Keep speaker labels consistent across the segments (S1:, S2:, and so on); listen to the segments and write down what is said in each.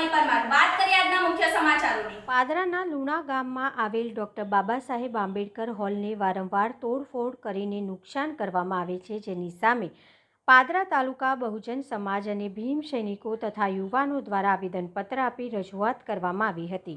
S1: રૂપાલી પરમાર વાત કરીએ આજના મુખ્ય સમાચારોની.
S2: પાદરાના લુણા ગામમાં આવેલ ડૉક્ટર બાબા સાહેબ આંબેડકર હોલને વારંવાર તોડફોડ કરીને નુકસાન કરવામાં આવે છે, જેની સામે પાદરા તાલુકા બહુજન સમાજ અને ભીમ સૈનિકો તથા યુવાનો દ્વારા આવેદનપત્ર આપી રજૂઆત કરવામાં આવી હતી.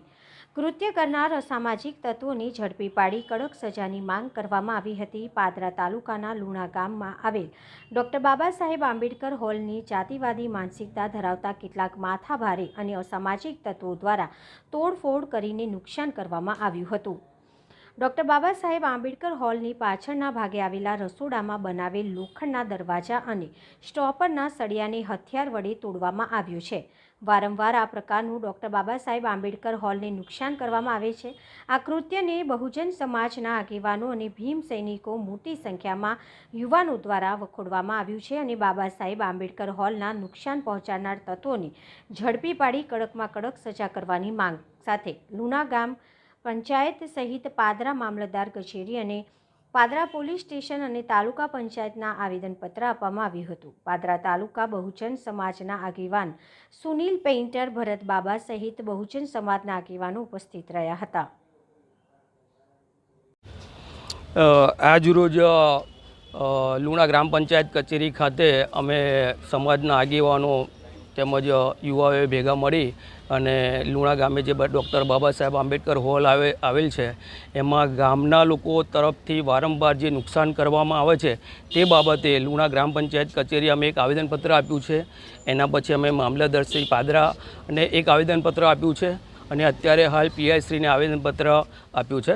S2: કૃત્ય કરનાર અસામાજિક તત્વોને ઝડપી પાડી કડક સજાની માંગ કરવામાં આવી હતી. પાદરા તાલુકાના લુણા ગામમાં આવેલ ડૉક્ટર બાબા સાહેબ આંબેડકર હોલની જાતિવાદી માનસિકતા ધરાવતા કેટલાક માથાભારે અને અસામાજિક તત્વો દ્વારા તોડફોડ કરીને નુકસાન કરવામાં આવ્યું હતું. ડૉક્ટર બાબા સાહેબ આંબેડકર હોલની પાછળના ભાગે આવેલા રસોડામાં બનાવેલ લોખંડના દરવાજા અને સ્ટોપરના સળિયાને હથિયાર વડે તોડવામાં આવ્યું છે. વારંવાર આ પ્રકારનું ડૉક્ટર બાબા સાહેબ આંબેડકર હોલને નુકસાન કરવામાં આવે છે. આ કૃત્યને બહુજન સમાજના આગેવાનો અને ભીમ સૈનિકો મોટી સંખ્યામાં યુવાનો દ્વારા વખોડવામાં આવ્યું છે અને બાબા સાહેબ આંબેડકર હોલના નુકસાન પહોંચાડનાર તત્વોને ઝડપી પાડી કડકમાં કડક સજા કરવાની માંગ સાથે લુણા ગામ પંચાયત સહિત પાદરા મામલતદાર કચેરી અને પાદરા પોલીસ સ્ટેશન અને તાલુકા પંચાયતના આવેદનપત્ર આપવામાં આવ્યું હતું. પાદરા તાલુકા બહુજન સમાજના આગેવાન સુનિલ પેઇન્ટર, ભરત બાબા સહિત બહુજન સમાજના આગેવાનો ઉપસ્થિત રહ્યા હતા.
S3: આજરોજ લુણા ગ્રામ પંચાયત કચેરી ખાતે અમે સમાજના આગેવાનો તેમજ યુવાઓએ ભેગા મળી અને લુણા ગામે જે ડૉક્ટર બાબા સાહેબ આંબેડકર હોલ આવે, આવેલ છે, એમાં ગામના લોકો તરફથી વારંવાર જે નુકસાન કરવામાં આવે છે, તે બાબતે લુણા ગ્રામ પંચાયત કચેરી અમે એક આવેદનપત્ર આપ્યું છે. એના પછી અમે મામલતદાર શ્રી પાદરા અને એક આવેદનપત્ર આપ્યું છે અને અત્યારે હાલ પીઆઈશ્રીને આવેદનપત્ર આપ્યું છે.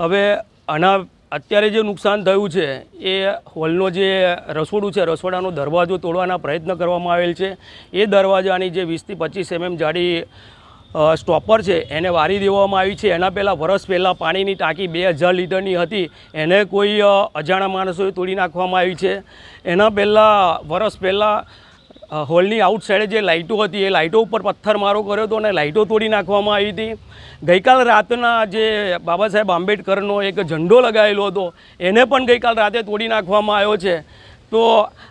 S3: હવે આના અત્યારે જે નુકસાન થયું છે, એ હોલનો જે રસોડું છે, રસોડાનો દરવાજો તોડવાના પ્રયત્ન કરવામાં આવેલ છે. એ દરવાજાની જે વીસથી પચીસ એમએમ જાડી સ્ટોપર છે, એને વારી દેવામાં આવી છે. એના પહેલાં વરસ પહેલાં પાણીની ટાંકી બે હજાર લીટરની હતી. એને કોઈ અજાણા માણસોએ તોડી નાખવામાં આવી છે. એના પહેલાં, વરસ પહેલાં હોલની આઉટ સાઈડે જે લાઇટો હતી, એ લાઇટો ઉપર પથ્થરમારો કર્યો હતો અને લાઇટો તોડી નાખવામાં આવી હતી. ગઈકાલ રાતના જે બાબા સાહેબ આંબેડકરનો એક ઝંડો લગાવેલો હતો, એને પણ ગઈકાલ રાતે તોડી નાખવામાં આવ્યો છે. તો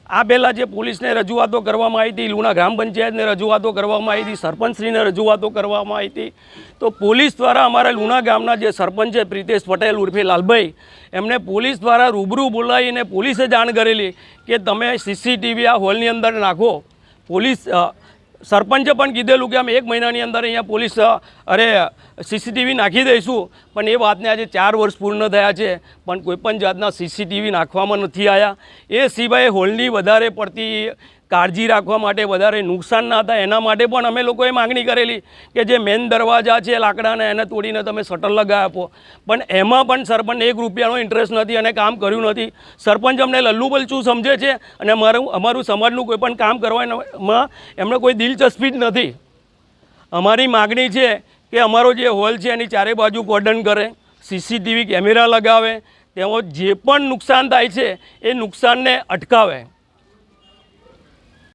S3: આ પહેલાં જે પોલીસને રજૂઆતો કરવામાં આવી હતી, લુણા ગ્રામ પંચાયતને રજૂઆતો કરવામાં આવી હતી, સરપંચશ્રીને રજૂઆતો કરવામાં આવી હતી. તો પોલીસ દ્વારા અમારા લુણા ગામના જે સરપંચ છે, પ્રિતેશ પટેલ ઉર્ફે લાલભાઈ, એમને પોલીસ દ્વારા રૂબરૂ બોલાવીને પોલીસે જાણ કરેલી કે તમે સીસીટીવી આ હોલની અંદર નાખો. પોલીસ સરપંચે પણ કીધેલું કે અમે એક મહિનાની અંદર અહીંયા પોલીસ અરે, સીસીટીવી નાખી દઈશું. પણ એ વાતને આજે ચાર વર્ષ પૂર્ણ થયા છે. પણ કોઈપણ જાતના સીસીટીવી નાખવામાં નથી આવ્યા એ સિવાય હોલની વધારે પડતી કાળજી રાખવા માટે વધારે નુકસાન ના થાય. એના માટે પણ અમે લોકોએ માગણી કરેલી કે જે મેન દરવાજા છે, લાકડાના, એને તોડીને તમે શટર લગાવી આપો. પણ એમાં પણ સરપંચ એક રૂપિયાનો ઇન્ટરેસ્ટ નથી અને કામ કર્યું નથી. સરપંચ અમને લલ્લુબલચું સમજે છે અને અમારું અમારું સમાજનું કોઈ પણ કામ કરવામાં એમને કોઈ દિલચસ્પી જ નથી. અમારી માગણી છે કે અમારો જે હોલ છે, એની ચારે બાજુ કોર્ડન કરે સીસીટીવી કેમેરા લગાવે તેમજ જે પણ નુકસાન થાય છે, એ નુકસાનને અટકાવે.